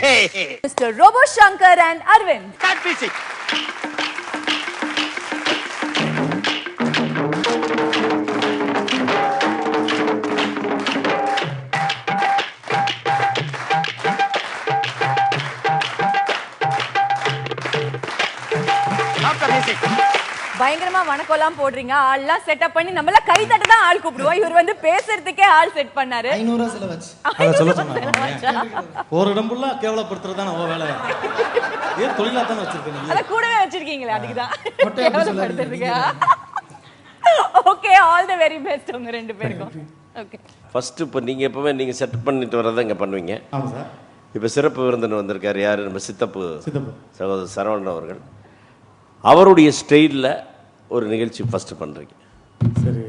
Mr. Robo Shankar and Arvind. Music. Stop பயங்கரமா வணக்கம்லாம் போடுறீங்க. ஆள்லாம் செட்டப் பண்ணி நம்மள கை தட்ட தான் ஆள் கூப்பிடுவோம் இவர் வந்து பேசுறதுக்கே ஆள் செட் பண்ணாரு. ஐநூறுவா செலவாச்சு அதை சொல்ல சொன்னாங்க. ஒரு இடம் ஃபுல்லா கேவலப்படுத்துறது தான் நம்ம வேலை ஏன் தொழிலா தானே வச்சிருக்கேன் நீங்க அத கூடவே வச்சிருக்கீங்களே அப்படி சொல்லாதீங்க. Okay all the very best உங்க ரெண்டு பேருக்கும். ஓகே ஃபர்ஸ்ட் இப்போ நீங்கள் எப்பவுமே நீங்கள் செட் பண்ணிட்டு வரதை இங்கே பண்ணுவீங்க. ஆமா சார். இப்போ சிறப்பு விருந்தினர் வந்திருக்காரு யார்? நம்ம சித்தப்பு சித்தப்பு. சகோதரர் சரவணன் அவர்கள். அவருடைய ஸ்டைலில் ஒரு நிகழ்ச்சி ஃபஸ்ட்டு பண்ணுறீங்க சரி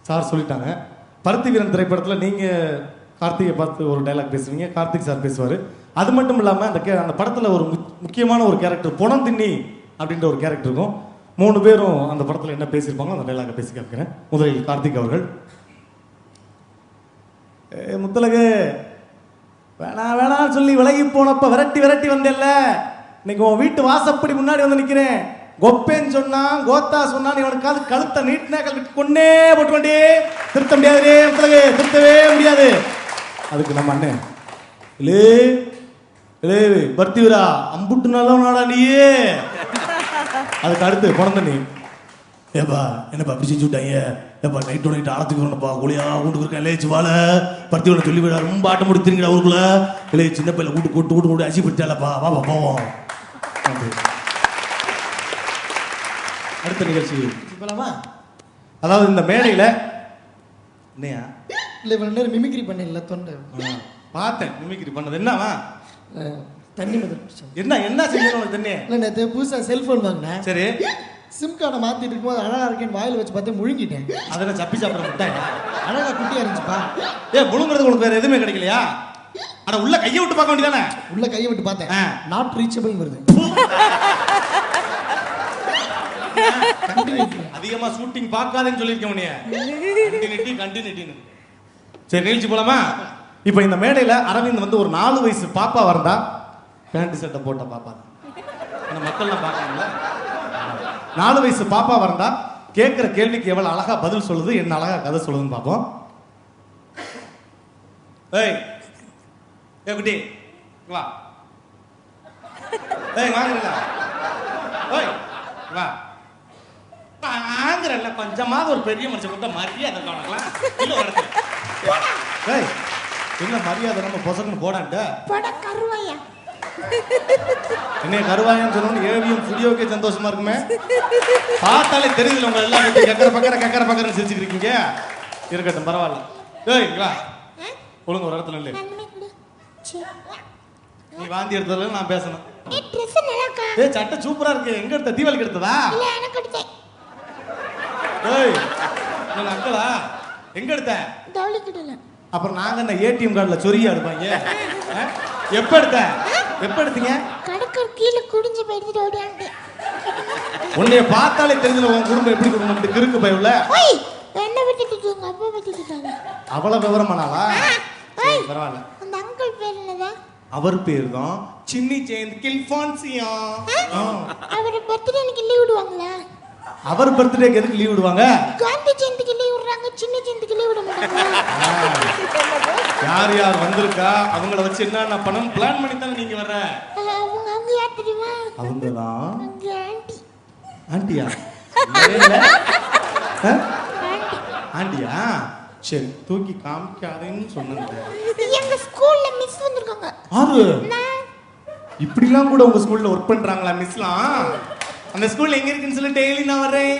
சார் சொல்லிட்டாங்க. பருத்தி வீரன் திரைப்படத்தில் நீங்கள் கார்த்திகை பார்த்து ஒரு டைலாக் பேசுவீங்க கார்த்திக் சார் பேசுவார். அது மட்டும் இல்லாமல் அந்த கே அந்த படத்தில் ஒரு முக்- முக்கியமான ஒரு கேரக்டர் புனம் திண்ணி அப்படின்ற ஒரு கேரக்டர் இருக்கும். மூணு பேரும் அந்த படத்தில் என்ன பேசியிருப்பாங்களோ அந்த டைலாக பேசி கேட்குறேன் முதலில் கார்த்திக் அவர்கள். முத்தலகு வேணா வேணாம்னு சொல்லி விலகி போனப்ப விரட்டி விரட்டி வந்தேல்ல இன்னைக்கு உன் வீட்டு வாசப்படி முன்னாடி வந்து நிற்கிறேன் கொப்பேன்னு சொன்னான் கோத்தா சொன்னான் இவனுக்காவது கழுத்தை நீட்டினா கழுத்து கொன்னே போட்டு வண்டி திருத்த முடியாது முத்தலகு திருத்தவே முடியாது. அதுக்கு நம்ம அண்ணன் இல்லே இல்லே பர்த்திவரா அம்புட்டு நல்லவனாடா நீயே. அதுக்கு அடுத்து பிறந்த நீ ஏப்பா என்னப்பா அப்படி செஞ்சு விட்டாங்க ஏப்பா நைட்டு நைட்டு ஆழத்துக்கு வரணும்ப்பா குளியா வீட்டுக்கு இருக்கேன் இல்லையே பருத்தி பருத்தியோட சொல்லி விடா ரொம்ப ஆட்டம் முடித்துறீங்கடா ஊருக்குள்ள. இளைய சின்ன பையில கூட்டு கூட்டு கூட்டு கூட்டு அசி பிடிச்சாலப்பா வாப்பா போவோம். அடுத்த நிகழ்ச்சி. போலாமா? அதாவது இந்த மேடையில என்னையா? இல்லை இவ்வளோ நேரம் மிமிக்ரி பண்ணல தொண்டை. பார்த்தேன் மிமிக்ரி பண்ணது. என்னவா தண்ணி முதல் என்ன என்ன செய்யணும் உனக்கு தண்ணி? இல்லை நேற்று புதுசாக செல்ஃபோன் வாங்கினேன். சரி. சிம் கார்டை மாற்றிட்டு இருக்கும்போது அழகா இருக்கேன்னு வாயில் வச்சு பார்த்து முழுங்கிட்டேன். அதெல்லாம் சப்பி சாப்பிட முட்டாயா அழகா குட்டியாக இருந்துச்சுப்பா. ஏ முழுங்குறதுக்கு உனக்கு வேற எதுவுமே கிடைக்கலையா? அட உள்ள கையை விட்டு பார்க்க வேண்டியதானே? உள்ள கையை விட்டு பார்த்தேன். நாட் ரீச்சபிள் வருது. அதிகமா ஷூட்டிங் பார்க்காதேன்னு சொல்லியிருக்கேன் உன்னைய. கண்டினியூட்டி கண்டினியூட்டின்னு சரி நிகழ்ச்சி போலாமா? இப்போ இந்த மேடையில அரவிந்த் வந்து ஒரு நாலு வயசு பாப்பா வரந்தா பேண்ட் சட்டை போட்ட பாப்பா அந்த மக்கள்லாம் பார்க்கணும்ல நாலு வயசு பாப்பா வரந்தா கேட்குற கேள்விக்கு எவ்வளவு அழகா பதில் சொல்லுது என்ன அழகா கதை சொல்லுதுன்னு பார்ப்போம். ஏய் ஏ குட்டி வா ஏய் ஏய் இங்க வா வாங்குறல்ல கொஞ்சமாவது ஒரு பெரிய மனுஷன் கொடுத்தா மரியாதை இல்ல இடத்துல. ஏய் என்ன மரியாதை நம்ம பொசன்னு போடான்ட்ட பட கருவையா என்ன கருவாயன்னு சொன்னோன்னு ஏவியும் ஸ்டுடியோக்கே சந்தோஷமா இருக்குமே பார்த்தாலே தெரியுதுல உங்க எல்லாம் கக்கர பக்கர கக்கர பக்கரன்னு சிரிச்சுக்கிறீங்க இருக்கட்டும் பரவாயில்ல. ஏய் வா. ஒழுங்கு ஒரு இடத்துல இல்லை நீ வாந்தி எடுத்ததுல நான் பேசணும். ட்ரெஸ் நல்லா இருக்கா ஏய் சட்டை சூப்பரா இருக்கு. எங்க எடுத்த? தீபாவளிக்கு எடுத்ததா? இல்ல எனக்கு எடுத்தேன் ஏய் உங்க அக்களா எங்க எடுத்த? தவளி கிட்டல அப்புறம் நாங்க என்ன ஏடிஎம் கார்டுல சொரியா எடுப்பாங்க? எப்ப எடுத்த? எப்ப எடுத்தீங்க? கடற்கரை கீழே குடிஞ்சு போயிட்டு ஓடியாண்டேன் உன்னைய பார்த்தாலே தெரிஞ்சல உன் குடும்பம் எப்படி குடும்பம்? கிறுக்கு பயவுல ஓய் என்ன விட்டுட்டு உங்க அப்பா விட்டுட்டாங்க அவ்வளவு விவரமானாளா பரவாயில்ல அந்த அங்கிள் பேர் என்னதா அவர் பேர் தான் சின்னி ஜெயந்த் கில்பான்சியா ஆ. அவர் பர்த்டே எனக்கு லீவ் விடுவாங்களா? அவர் பர்த்டேக்கு எதுக்கு லீவ் விடுவாங்க? காந்தி ஜெயந்திக்கு லீவ் விடுறாங்க சின்ன ஜெயந்திக்கு லீவ் விட மாட்டாங்களா? யார் யார் வந்திருக்கா? அவங்கள வச்சு என்னென்ன பண்ணணும்? பிளான் பண்ணி தானே நீங்க அஹ், அவங்க அவங்க யார் தெரியுமா? அவங்க தான் ஆண்டி. ஆண்டியா? ஆண்டியா சரி தூக்கி காமிக்காதேன்னு சொன்னது எங்க ஸ்கூல்ல மிஸ் வந்திருக்காங்க. நான் இப்படிலாம் கூட உங்க ஸ்கூல்ல ஒர்க் பண்றாங்களா மிஸ்லாம் அந்த ஸ்கூல் எங்க இருக்குன்னு சொல்லி டெய்லி நான் வர்றேன்.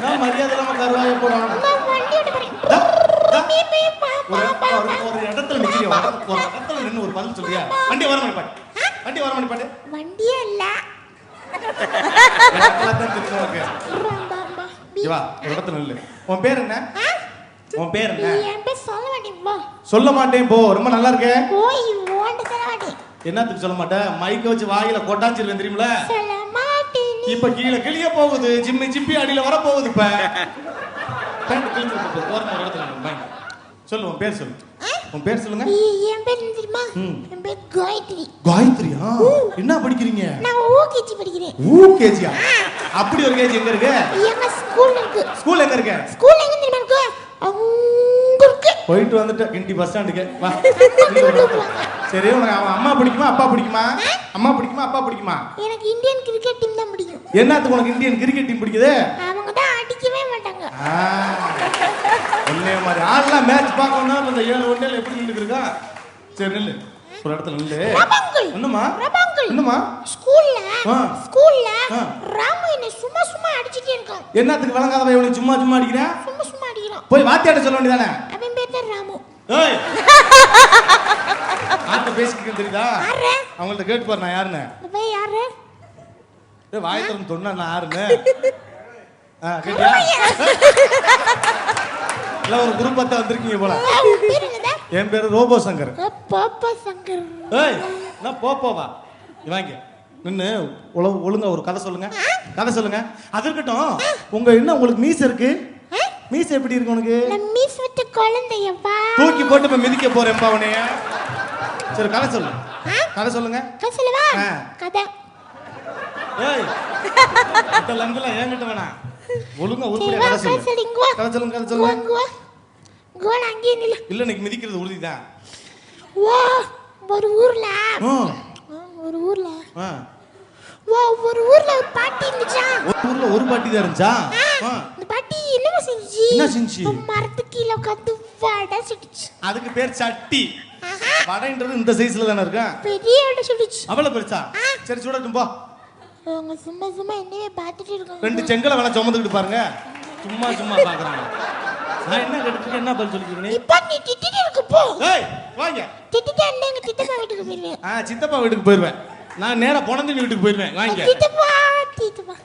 நான் மரியாதை இல்லாம கருவாய போறான். ஒரு இடத்துல நிக்கிறியா? ஒரு இடத்துல- ஒரு இடத்துல நின்னு ஒரு பதில் சொல்றியா? வண்டி வர பாட்டு வண்டி வர மணி பாட்டு வண்டியே இல்ல. இடத்துல நில்லு. உன் பேர் என்ன? உன் பேர் என்ன? என் பேர் சொல்ல சொல்ல மாட்டேன் போ. ரொம்ப நல்லா இருக்கே. என்னத்துக்கு சொல்ல மாட்டேன்? மைக்க வச்சு வாயில கொட்டாச்சிருவேன் தெரியுமில சொல்ல மாட்டேன் நீ. இப்ப கீழே கிளிய போகுது. ஜிம்மி ஜிப்பி அடியில வர போகுது இப்ப. பேண்ட் கிழிஞ்சு போகுது. ஓரமா ஒரு இடத்துல நில்லு, பயந்து. சொல்லு உன் பேர் சொல்லு? உன் பேர் சொல்லுங்க. என் பேர் தெரியுமா? என் பேர் காயத்ரி. காயத்ரியா? என்ன படிக்கிறீங்க? நான் ஓகேஜி படிக்கிறேன். ஊ கேஜியா அப்படி ஒரு கேஜி எங்க இருக்கு? எங்க ஸ்கூல்ல இருக்கு. ஸ்கூல் எங்க இருக்கு? ஸ்கூல் எங்க தெரியுமா இருக்கு போயிட்டு வந்துட்டு கிண்டி பஸ் ஸ்டாண்டுக்கு வா. சரி உனக்கு அவன் அம்மா பிடிக்குமா அப்பா பிடிக்குமா? அம்மா பிடிக்குமா அப்பா பிடிக்குமா? எனக்கு இந்தியன் கிரிக்கெட் டீம் தான் பிடிக்கும். என்னத்துக்கு உனக்கு இந்தியன் கிரிக்கெட் டீம் பிடிக்குது? அவங்க தான் அடிக்கவே மாட்டாங்க. ஒன்னே மாதிரி. ஆள்லாம் மேட்ச் பார்க்கணும்னா இந்த ஏழு ஒன்றில் எப்படி நின்று இருக்கா? சரி நில்லு. ஒரு இடத்துல ரபாங்கல். என்னம்மா. என்னம்மா? ஸ்கூல்ல. ஸ்கூல்ல. ராமு என்ன சும்மா சும்மா அடிச்சிட்டே இருக்கான். என்னத்துக்கு விளங்காதவன் இவனுக்கு சும்மா சும்மா அடிக்கிறேன் சும்மா சும்மா அடிக்கிறான். போய் வாத்தியாட்ட சொல்ல வேண்டியதானே? அவன் பேர் தான் ராமு. ஏய்! ஆட்ட பேசிக்கிட்டு தெரியுதா? அவங்கள்ட்ட கேட்டு பாரு நான் யாருன்னு. பையன் யாரு? ஏய் வாய் திறந்து சொன்னா நான் யாருன்னு? ஆ கேட்டியா? இல்ல ஒரு குரூப் பார்த்தா வந்திருக்கீங்க போல. என் பேரு ரோபோ சங்கர். பாப்பா சங்கர். ஏய் நான் போ போவா வாங்க. நின்னு ஒழு- ஒழுங்கா ஒரு கதை சொல்லுங்க. கதை சொல்லுங்க. அது இருக்கட்டும். உங்க என்ன உங்களுக்கு மீசை இருக்கு? மீசை எப்படி இருக்கு உனக்கு? மிஸ் விட்ட குழந்தையப்பா தூக்கி போட்டு இப்ப மிதிக்க போறேன் உனைய சரி கதை சொல்லு. கதை சொல்லுங்க. சொல்லவா? ஆ. கதை. ஏய் இந்த லங்கெல்லாம் என்கிட்ட வேணாம். ஒழுங்கா உருப்படியா கதை கதை சொல்லு. சொல்லு இங்க வா. கதை சொல்லுங்க கதை சொல்லுங்க. நான் அங்கேயே நில்லு. இல்ல இன்னைக்கு மிதிக்கிறது உறுதிதான். வா ஒரு ஊர்ல. ஒரு ஊர்ல. வா ஒரு ஊர்ல ஒரு பாட்டி இருந்துச்சா? ஒரு ஊர்ல ஒரு பாட்டி தான் இருந்துச்சா? ஆ. அந்த பாட்டி என்னமா செஞ்சுச்சு என்ன செஞ்சுச்சு? மரத்து கீழே உட்காந்து வடை சுட்டுச்சு. அதுக்கு பேர் சட்டி. வடைன்றது இந்த சைஸ்ல தானே இருக்கேன் பெரிய வடை சுட்டுச்சு. அவ்வளவு பெருசா? சரி சுடட்டும் போ. அவங்க சும்மா சும்மா என்னவே பார்த்துட்டு இருக்காங்க. ரெண்டு செங்கலை வேணா சுமந்துக்கிட்டு பாருங்க. சும்மா சும்மா பாக்குறாங்க நான் என்ன கேட்டுட்டு என்ன பதில் சொல்லிக்கிறேன் இப்ப நீ திட்டிட்டு இருக்க போ. ஏய் வாங்க. திட்டிட்டு சித்தப்பா வீட்டுக்கு போயிருவேன். ஆ சித்தப்பா வீட்டுக்கு போயிருவேன். நான் நேரா பொணந்தினி வீட்டுக்கு போயிருவேன். வாங்க. சித்தப்பா சித்தப்பா.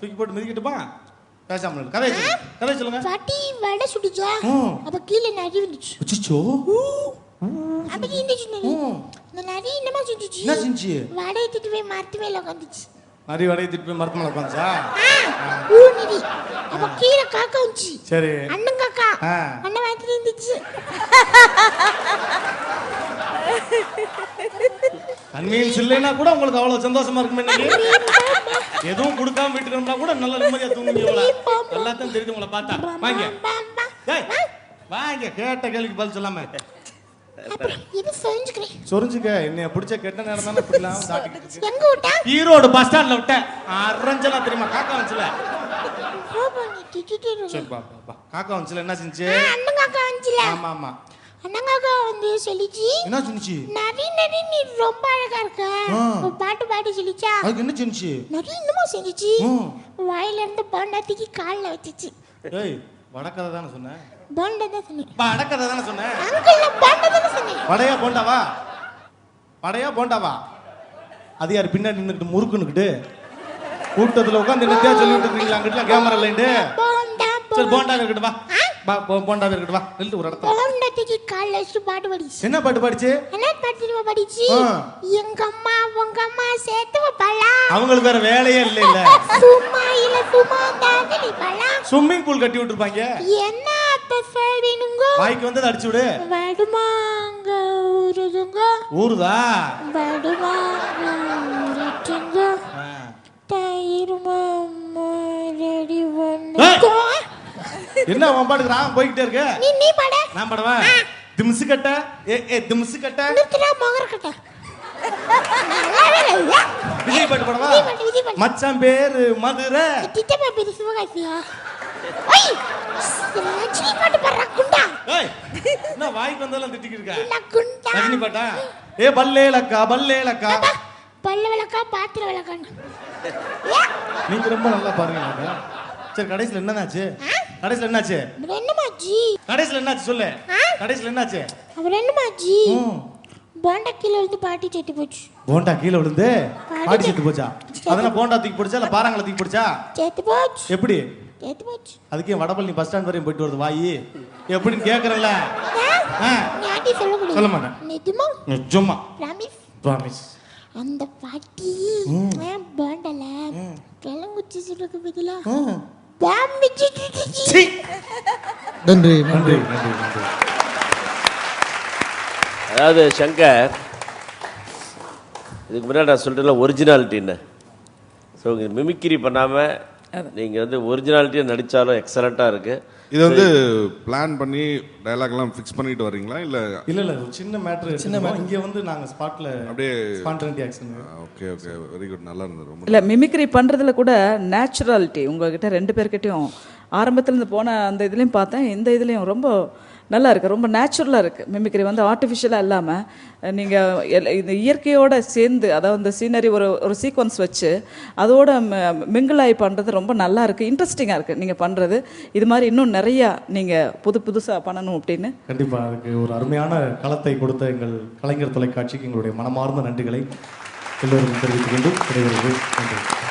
தூக்கி போட்டு மிதிக்கட்டுமா பேசாம இரு. கதையை சொல்லுங்க. பாட்டி வடை சுட்டுச்சா? ம். அப்ப கீழே நரி வந்துச்சு. அச்சோ அப்ப இருந்துச்சு நரி இந்த நரி என்னமா செஞ்சுச்சு? என்ன செஞ்சு? வடை எடுத்துட்டு போய் மரத்து மேல உட்காந்துச்சு வடையை திட்டு போய் மரத்து மேல உட்காந்துச்சா ஊ நரி. அப்ப கீழே காக்கா வந்துச்சு. சரி. அண்ணன் அண்ணன் வயித்துல இருந்துச்சு. கன்வீனியன்ஸ் இல்லைன்னா கூட உங்களுக்கு அவ்வளவு சந்தோஷமா இருக்குமே எதுவும் கொடுக்காம வீட்டுக்கு வந்தா கூட நல்ல நிம்மதியா தூங்குங்க இவ்வளவு எல்லாத்தையும் தெரியுது உங்களை பார்த்தா. வாங்க. வாங்க. கேட்ட கேள்விக்கு பதில் சொல்லாம. சொரிஞ்சுக்க. என்னைய பிடிச்ச கெட்ட நேரம் தானே விட்டா? ஈரோடு பஸ் ஸ்டாண்ட்ல விட்டேன். அரஞ்சனா தெரியுமா? காக்கா வந்துச்சுல ரோபோ நீ திட்டிட்டு இருக்க. சரி பா பா, பா. காக்கா வந்துச்சுல என்ன செஞ்சு? அண்ணன் காக்கா வந்துச்சுல ஆமா ஆமா அண்ணன் காக்கா வந்து சொல்லிச்சு என்ன செஞ்சு நரி நரி நீ ரொம்ப அழகா இருக்க. ஆ. ஒரு பாட்டு பாடி சொல்லிச்சா? அதுக்கு என்ன செஞ்சு நரி என்னமோ செஞ்சுச்சு. ம். வாயில இருந்து போண்டாத்திக்கு கால்ல வச்சுச்சு. ஏய் வடக்கதை தானே சொன்னேன் போண்டா தான் சொன்னேன். வடக்கதை தானே சொன்னேன் அங்கிள் நான் போண்டா தானே சொன்னேன். வடையா போண்டாவா? வடையா போண்டாவா? அது யார் பின்னாடி நின்றுட்டு முறுக்குன்னுக்கிட்டு? கூட்டத்துல உட்காந்து என்னத்தையா சொல்லிட்டு இருக்கீங்களா? அங்கிட்ட கேமரா இல்லைண்டு போண்டா சரி போண்டா இருக்கட்டும் வா. வா போ- போண்டாவே இருக்கட்டும் வா. நிறுத்து ஒரு இடத்துல போண்டாத்திக்கு கால்ல பாட்டு பாடிச்சு. என்ன பாட்டு பாடிச்சு? என்ன பாட்டு பாடிச்சு. எங்க அம்மா உங்க அம்மா சேர்த்து வைப்பாளா அவங்களுக்கு வேற வேலையே இல்லை இல்ல சும்மா இல்ல சும்மா தாகலி பழா ஸ்விம்மிங் பூல் கட்டி விட்டுருப்பாங்க. என்ன அத்தை செய்வீனுங்க வாய்க்கு வந்தது அடிச்சு விடு. வடுமாங்க ஊருதுங்க. ஊருதா? வடுமாங்க என்ன உன் பாட்டுக்கு நான் போய்கிட்டே இருக்க? நீ நீ பாட. நான் படவேன் திம்சு கட்ட? ஏ ஏ திம்சு கட்ட? நிறுத்துறா மகர கட்ட. விஜய் பாட்டு படவா. மச்சான் பேரு மதுரை. திட்டமா பேரு சிவகாசியா? ஐய் பாட்டு பாடுறா குண்டா. ஏய் என்ன வாய்க்கு வந்தாலும் திட்டிக்கிட்டு இருக்க? குண்டா. ரஜினி பாட்டா? ஏ பல்லேலக்கா பல்லேலக்கா அப்பா, பல்ல விளக்கா பாத்திர நீங்க ரொம்ப நல்லா பாருங்க சரி கடைசில என்னன்னாச்சு கடைசில என்னாச்சு? என்னமாச்சி கடைசில என்னாச்சு சொல்லு. கடைசில என்னாச்சு? அப்புறம் என்னமாச்சி. போண்டா கீழே வந்து பாட்டி செத்து போச்சு. போண்டா கீழே விழுந்து பாடி பாடி செத்து போச்சா? அதெல்லாம் போண்டா தூக்கி போடுச்சா இல்ல பாறாங்களை தூக்கி போடுச்சா? செத்து போச்சு. எப்படி? செத்து போச்சு. அதுக்கு வடபழனி பஸ் ஸ்டாண்ட் வரையும் போயிட்டு வருது வாயி. எப்படின்னு சொல்லக்கூடாது சொல்ல மாட்டேன். நிஜமா? நிஜமா. ப்ராமிஸ் ப்ராமிஸ் அந்த பாட்டி போண்டல? கிழங்குச்சி சொல்லுக்கு பதிலா? பாம்பு நன்றி நன்றி நன்றி. நன்றி அதாவது சங்கர் இதுக்கு முன்னாடி நான் சொல்லிட்டேன்ல ஒரிஜினாலிட்டின்னு ஸோ மிமிக்ரி பண்ணாமல் நீங்கள் வந்து ஒரிஜினாலிட்டியாக நடித்தாலும் எக்ஸலண்ட்டாக இருக்குது இது வந்து பிளான் பண்ணி டயலாக்லாம் ஃபிக்ஸ் பண்ணிட்டு வர்றீங்களா இல்ல இல்ல இல்ல ஒரு சின்ன மேட்ரு சின்ன இங்க வந்து நாங்க ஸ்பாட்ல அப்படியே spontaneity action okay okay very good நல்லா இருந்தது. ரொம்ப இல்லை மிமிக்ரி பண்ணுறதுல கூட நேச்சுராலிட்டி உங்ககிட்ட ரெண்டு பேர்கிட்டயும் ஆரம்பத்துல இருந்து போன அந்த இதுலேயும் பார்த்தேன். இந்த இதுலேயும் ரொம்ப நல்லா இருக்குது ரொம்ப நேச்சுரலாக இருக்குது மிமிக்ரி வந்து ஆர்டிஃபிஷியலாக இல்லாமல் நீங்கள் இந்த இயற்கையோடு சேர்ந்து அதாவது இந்த சீனரி ஒரு ஒரு சீக்வன்ஸ் வச்சு அதோட மிங்கிளாய் பண்ணுறது ரொம்ப நல்லா இருக்குது இன்ட்ரெஸ்டிங்காக இருக்குது நீங்கள் பண்ணுறது இது மாதிரி இன்னும் நிறையா நீங்கள் புது புதுசாக பண்ணணும் அப்படின்னு. கண்டிப்பாக அதுக்கு ஒரு அருமையான களத்தை கொடுத்த எங்கள் கலைஞர் தொலைக்காட்சிக்கு எங்களுடைய மனமார்ந்த நன்றிகளை எல்லோரும் தெரிவித்துக் கொண்டு நன்றி.